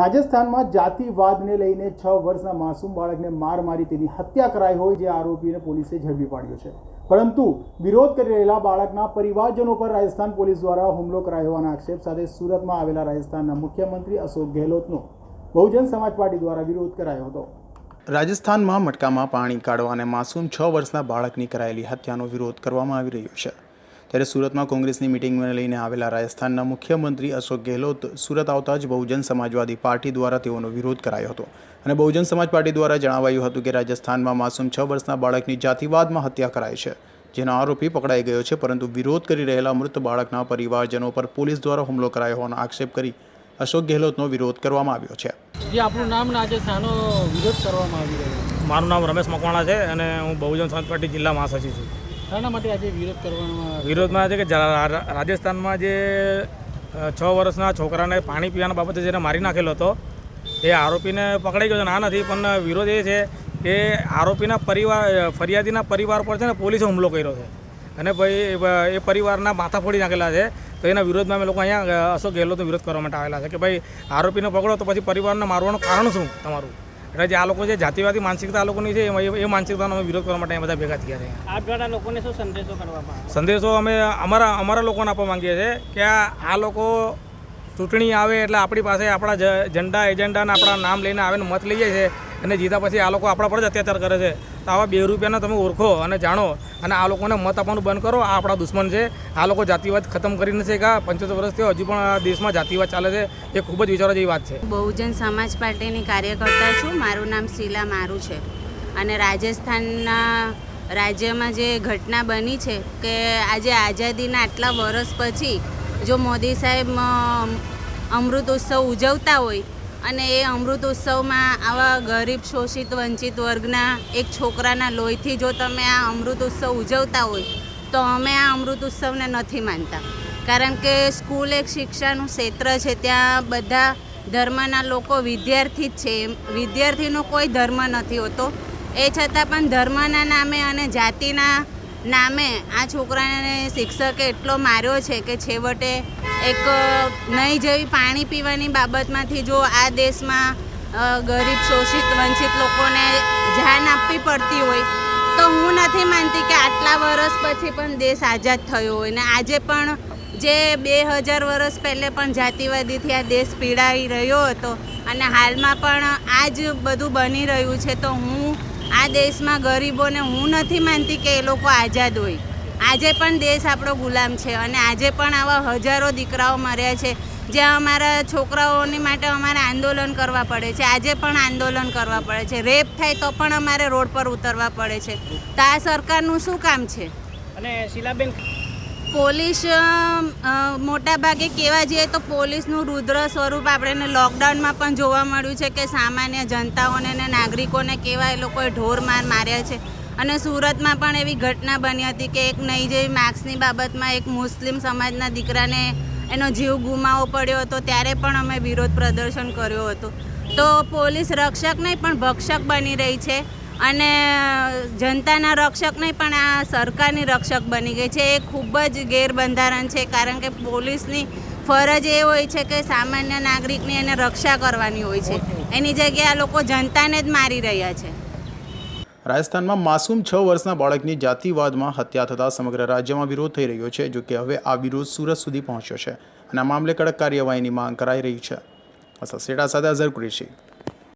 રાજસ્થાનમાં જાતિવાદને લઈને છ વર્ષના માસૂમ બાળકને માર મારી તેની હત્યા કરાઈ હોય જે આરોપીને પોલીસે ઝડપી પાડ્યો છે. પરંતુ વિરોધ કરી રહેલા બાળકના પરિવારજનો પર રાજસ્થાન પોલીસ દ્વારા હુમલો કરાયો હોવાના આક્ષેપ સાથે સુરતમાં આવેલા રાજસ્થાનના મુખ્યમંત્રી અશોક ગેહલોતનો બહુજન સમાજ પાર્ટી દ્વારા વિરોધ કરાયો હતો. રાજસ્થાનમાં મટકામાં પાણી કાઢવા અને માસૂમ છ વર્ષના બાળકની કરાયેલી હત્યાનો વિરોધ કરવામાં આવી રહ્યો છે. ત્યારે સુરતમાં કોંગ્રેસની મિટિંગને લઈને આવેલા રાજસ્થાનના મુખ્યમંત્રી અશોક ગેહલોત સુરત આવતા જ બહુજન સમાજવાદી પાર્ટી દ્વારા તેઓનો વિરોધ કરાયો હતો. અને બહુજન સમાજ પાર્ટી દ્વારા જણાવાયું હતું કે રાજસ્થાનમાં માસૂમ છ વર્ષના બાળકની જાતિવાદમાં હત્યા કરાઈ છે જેનો આરોપી પકડાઈ ગયો છે પરંતુ વિરોધ કરી રહેલા મૃત બાળકના પરિવારજનો પર પોલીસ દ્વારા હુમલો કરાયો હોવાનો આક્ષેપ કરી અશોક ગેહલોતનો વિરોધ કરવામાં આવ્યો છે. જે આપણું નામ આજે સાનો વિરોધ કરવામાં આવી રહ્યો મારું નામ રમેશ મકવાણા છે અને હું બહુજન સમાજ પાર્ટી જિલ્લા મહાસચિવ છું. શાના માટે આજે વિરોધ કરવામાં વિરોધમાં છે કે રાજસ્થાનમાં જે છ વર્ષના છોકરાને પાણી પીવાના બાબતે જેને મારી નાખેલો હતો, એ આરોપીને પકડાઈ ગયો છે. ના, નથી, પણ વિરોધ એ છે કે આરોપીના પરિવાર ફરિયાદીના પરિવાર પર છે ને પોલીસે હુમલો કર્યો છે. અને ભાઈ, એ પરિવારના માથા ફોડી નાખેલા છે. તો એના વિરોધમાં અમે લોકો અહીંયા અશોક ગેહલોતનો વિરોધ કરવા માટે આવેલા છે કે ભાઈ, આરોપીને પકડો તો પછી પરિવારને મારવાનું કારણ શું તમારું? એટલે જે આ લોકો જે જાતિવાદી માનસિકતા આ લોકોની છે એ- એ માનસિકતાનો અમે વિરોધ કરવા માટે બધા ભેગા થયા છે. આપ દ્વારા લોકોને શું સંદેશો કરવામાં સંદેશો અમે અમારા અમારા લોકોને આપવા માંગીએ છીએ કે આ લોકો ચૂંટણી આવે એટલે આપણી પાસે આપણા ઝંડા એજન્ડાને આપણા નામ લઈને આવે ને મત લઈએ છે. અને જીતા પછી આ લોકો આપણા પર જ અત્યાચાર કરે છે. તો આવા બે રૂપિયાના તમે ઓળખો અને જાણો અને આ લોકોને મત આપવાનું બંધ કરો. આ આપણા દુશ્મન છે. આ લોકો જાતિવાદ ખતમ કરી નથી શક્યા પંચોતેર વર્ષથી હજુ પણ દેશમાં જાતિવાદ ચાલે છે. એ ખૂબ જ વિચારવા જેવી વાત છે. બહુજન સમાજ પાર્ટીની કાર્યકર્તા છું. મારું નામ શીલા મારું છે. અને રાજસ્થાનના રાજ્યમાં જે ઘટના બની છે કે આજે આઝાદીના આટલા વર્ષ પછી જો મોદી સાહેબ અમૃત ઉત્સવ ઉજવતા હોય અને એ અમૃત ઉત્સવમાં આવા ગરીબ, શોષિત, વંચિત વર્ગના એક છોકરાના લોહીથી જો તમે આ અમૃત ઉત્સવ ઉજવતા હોય, તો અમે આ અમૃત ઉત્સવને નથી માનતા. કારણ કે સ્કૂલ એક શિક્ષાનું ક્ષેત્ર છે, ત્યાં બધા ધર્મના લોકો વિદ્યાર્થી જ છે. વિદ્યાર્થીનો કોઈ ધર્મ નથી હોતો. એ છતાં પણ ધર્મના નામે અને જાતિના નામે આ છોકરાને શિક્ષકે એટલો માર્યો છે કે છેવટે એક નહીં જેવી પાણી પીવાની બાબતમાંથી જો આ દેશમાં ગરીબ, શોષિત, વંચિત લોકોને જાન આપવી પડતી હોય, તો હું નથી માનતી કે આટલા વર્ષ પછી પણ દેશ આઝાદ થયો હોય. ને આજે પણ જે બે હજાર વર્ષ પહેલે પણ જાતિવાદીથી આ દેશ પીડાઈ રહ્યો હતો, અને હાલમાં પણ આ જ બધું બની રહ્યું છે, તો હું આ દેશમાં ગરીબોને હું નથી માનતી કે એ લોકો આઝાદ હોય. આજે પણ દેશ આપણો ગુલામ છે અને આજે પણ આવા હજારો દીકરાઓ મર્યા છે જ્યાં અમારા છોકરાઓની માટે અમારે આંદોલન કરવા પડે છે, આજે પણ આંદોલન કરવા પડે છે. રેપ થાય તો પણ અમારે રોડ પર ઉતરવા પડે છે. તો આ સરકારનું શું કામ છે? અને શીલાબેન પોલીસ મોટા ભાગે કહેવા જઈએ તો પોલીસનું રુદ્ર સ્વરૂપ આપણે લોકડાઉનમાં પણ જોવા મળ્યું છે કે સામાન્ય જનતાઓને અને નાગરિકોને કેવા એ લોકોએ ઢોર માર માર્યા છે. અને સુરતમાં પણ એવી ઘટના બની હતી કે એક નહીં જેવી માર્ક્સની બાબતમાં એક મુસ્લિમ સમાજના દીકરાને એનો જીવ ગુમાવવો પડ્યો હતો, ત્યારે પણ અમે વિરોધ પ્રદર્શન કર્યો હતો. તો પોલીસ રક્ષક નહીં પણ ભક્ષક બની રહી છે. અને જનતાના રક્ષક નહીં, પણ આ સરકારની રક્ષક બની ગઈ છે. એ ખૂબ જ ગેરબંધારણ છે, કારણ કે પોલીસની ફરજ એ હોય છે કે સામાન્ય નાગરિકની એને રક્ષા કરવાની હોય છે. એની જગ્યાએ આ લોકો જનતાને જ મારી રહ્યા છે. રાજસ્થાનમાં માસૂમ છ વર્ષના બાળકની જાતિવાદમાં હત્યા થતાં સમગ્ર રાજ્યમાં વિરોધ થઈ રહ્યો છે જો કે હવે આ વિરોધ સુરત સુધી પહોંચ્યો છે અને આ મામલે કડક કાર્યવાહીની માંગ કરાઈ રહી છે. સેટા સાથે અઝર કુરેશી.